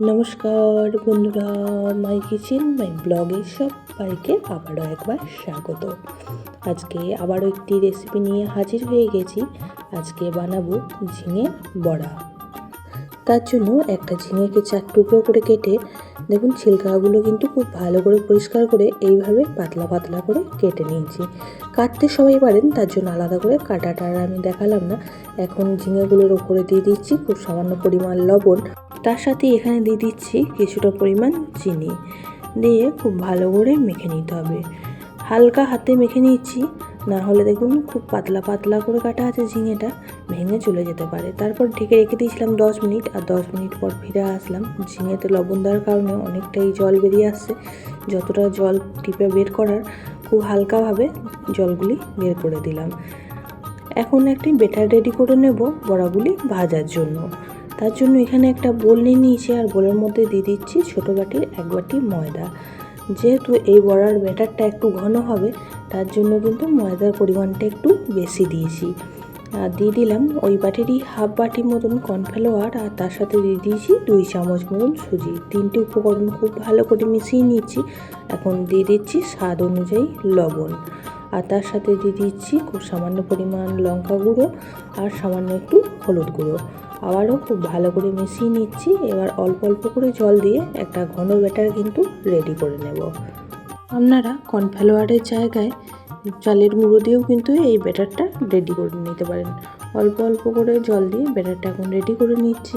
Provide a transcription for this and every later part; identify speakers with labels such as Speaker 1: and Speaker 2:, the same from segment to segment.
Speaker 1: নমস্কার বন্ধুরা মাই কিচেন মাই ব্লগে সবাইকে আবারও একবার স্বাগত। আজকে আবারও একটি রেসিপি নিয়ে হাজির হয়ে গেছি। আজকে বানাবো ঝিঙে বড়া। তার জন্য একটা ঝিঙেকে চার টুকরো করে কেটে, দেখুন ছিলকাগুলো কিন্তু খুব ভালো করে পরিষ্কার করে এইভাবে পাতলা পাতলা করে কেটে নিয়েছি। কাটতে সবাই পারেন, তার জন্য আলাদা করে কাটাটা আমি দেখালাম না। এখন ঝিঙেগুলোর ওপরে দিয়ে দিচ্ছি খুব সামান্য পরিমাণ লবণ। তার সাথে এখানে দিয়ে দিচ্ছি কিছুটা পরিমাণ চিনি। দিয়ে খুব ভালো করে মেখে নিতে হবে। হালকা হাতে মেখে নিচ্ছি, না হলে দেখুন খুব পাতলা পাতলা করে কাটা আছে ঝিঙেটা, ভেঙে চলে যেতে পারে। তারপর ঢেকে রেখে দিয়েছিলাম দশ মিনিট, আর দশ মিনিট পর ফিরে আসলাম। ঝিঙেতে লবণ দেওয়ার কারণে অনেকটাই জল বেরিয়ে আসছে। যতটা জল টিপে বের করার, খুব হালকাভাবে জলগুলি বের করে দিলাম। এখন একটি বেটার রেডি করে নেব বড়াগুলি ভাজার জন্য। তার জন্য এখানে একটা বোল নিয়ে নিয়েছি আর বোলের মধ্যে দিয়ে দিচ্ছি ছোটো বাটির এক বাটি ময়দা। যেহেতু এই বড়ার ব্যাটারটা একটু ঘন হবে, তার জন্য কিন্তু ময়দার পরিমাণটা একটু বেশি দিয়েছি। আর দিয়ে দিলাম ওই বাটিরই হাফ বাটি মতন কর্নফ্লাওয়ার আর তার সাথে দিয়ে দিয়েছি দুই চামচ মতন সুজি। তিনটি উপকরণ খুব ভালো করে মিশিয়ে নিচ্ছি এখন দিয়ে দিচ্ছি স্বাদ অনুযায়ী লবণ। আর তার সাথে দিয়ে দিচ্ছি খুব সামান্য পরিমাণ লঙ্কা গুঁড়ো আর সামান্য একটু হলুদ গুঁড়ো। আবারও খুব ভালো করে মিশিয়ে নিচ্ছি। এবার অল্প অল্প করে জল দিয়ে একটা ঘন ব্যাটার কিন্তু রেডি করে নেব। আপনারা কর্নফ্লাওয়ারের জায়গায় চালের গুঁড়ো দিয়েও কিন্তু এই ব্যাটারটা রেডি করে নিতে পারেন। অল্প অল্প করে জল দিয়ে ব্যাটারটা এখন রেডি করে নিচ্ছি।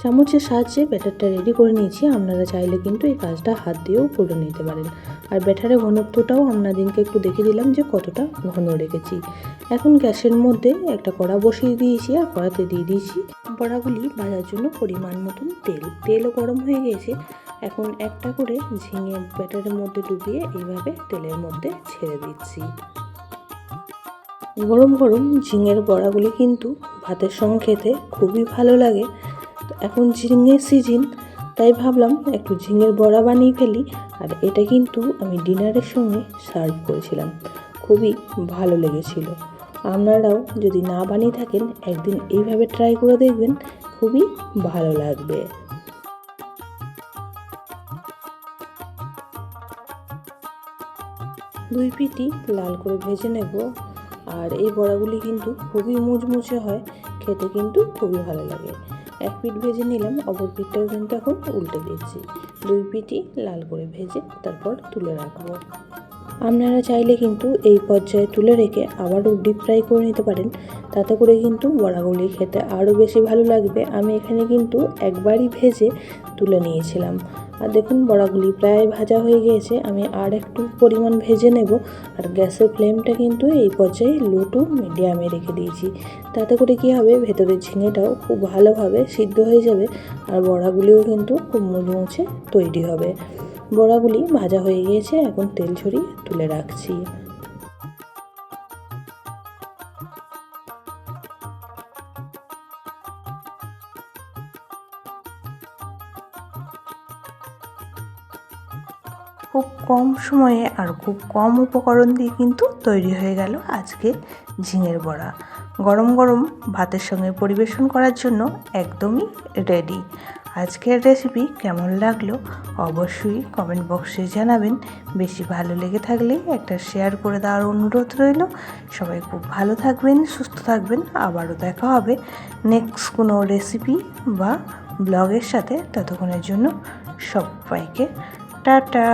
Speaker 1: চামচের সাহায্যে ব্যাটারটা রেডি করে নিয়েছি। আপনারা চাইলে কিন্তু এই কাজটা হাত দিয়েও করে নিতে পারেন। আর ব্যাটারের ঘনত্বটাও আপনাদেরকে একটু দেখে দিলাম যে কতটা ঘন রেখেছি। এখন গ্যাসের মধ্যে একটা কড়া বসিয়ে দিয়েছি আর কড়াতে দিয়ে দিয়েছি বড়াগুলি ভাজার জন্য পরিমাণ মতন তেল। তেলও গরম হয়ে গেছে। এখন একটা করে ঝিঙে ব্যাটারের মধ্যে ডুবিয়ে এইভাবে তেলের মধ্যে ছেড়ে দিচ্ছি। গরম গরম ঝিঙের বড়াগুলি কিন্তু ভাতের সঙ্গে খেতে খুবই ভালো লাগে। এখন ঝিঙের সিজন তাই ভাবলাম একটু ঝিঙের বড়া বানিয়ে ফেলি। আর এটা কিন্তু আমি ডিনারের সঙ্গে সার্ভ করেছিলাম। খুবই ভালো লেগেছিল। আপনারাও যদি না বানিয়ে থাকেন, একদিন এইভাবে ট্রাই করে দেখবেন, খুবই ভালো লাগবে। দুই পিটি লাল করে ভেজে নেব। আর এই বড়াগুলি কিন্তু খুবই মুচমুচে হয়, খেতে কিন্তু খুবই ভালো লাগে। এক পিঠ ভেজে নিলাম, অপর পিঠটাও কিন্তু এখন উল্টে দিয়েছি দুই পিঠই লাল করে ভেজে তারপর তুলে রাখব। আপনারা চাইলে কিন্তু এই পর্যায়ে তুলে রেখে আবারও ডিপ ফ্রাই করে নিতে পারেন। তাতে করে কিন্তু বড়াগুলি খেতে আরও বেশি ভালো লাগবে। আমি এখানে কিন্তু একবারই ভেজে তুলে নিয়েছিলাম। আর দেখুন বড়াগুলি প্রায় ভাজা হয়ে গিয়েছে। আমি আর একটু পরিমাণ ভেজে নেব। আর গ্যাসের ফ্লেমটা কিন্তু এই পর্যায়ে লো টু মিডিয়ামে রেখে দিয়েছি। তাতে করে কি হবে? ভেতরের ঝিঙেটাও খুব ভালোভাবে সিদ্ধ হয়ে যাবে। আর বড়াগুলিও কিন্তু খুব মুচমুচে তৈরি হবে। বড়াগুলি ভাজা হয়ে গিয়েছে। এখন তেল ছড়িয়ে তুলে রাখছি। খুব কম সময়ে আর খুব কম উপকরণ দিয়ে কিন্তু তৈরি হয়ে গেল আজকে ঝিঙের বড়া। গরম গরম ভাতের সঙ্গে পরিবেশন করার জন্য একদমই রেডি আজকের রেসিপি কেমন লাগল অবশ্যই কমেন্ট বক্সে জানাবেন। বেশি ভালো লেগে থাকলে একটা শেয়ার করে দেওয়ার অনুরোধ রইল। সবাই খুব ভালো থাকবেন, সুস্থ থাকবেন। আবারও দেখা হবে নেক্সট কোনো রেসিপি বা ব্লগের সাথে। ততক্ষণের জন্য সবাইকে টাটা।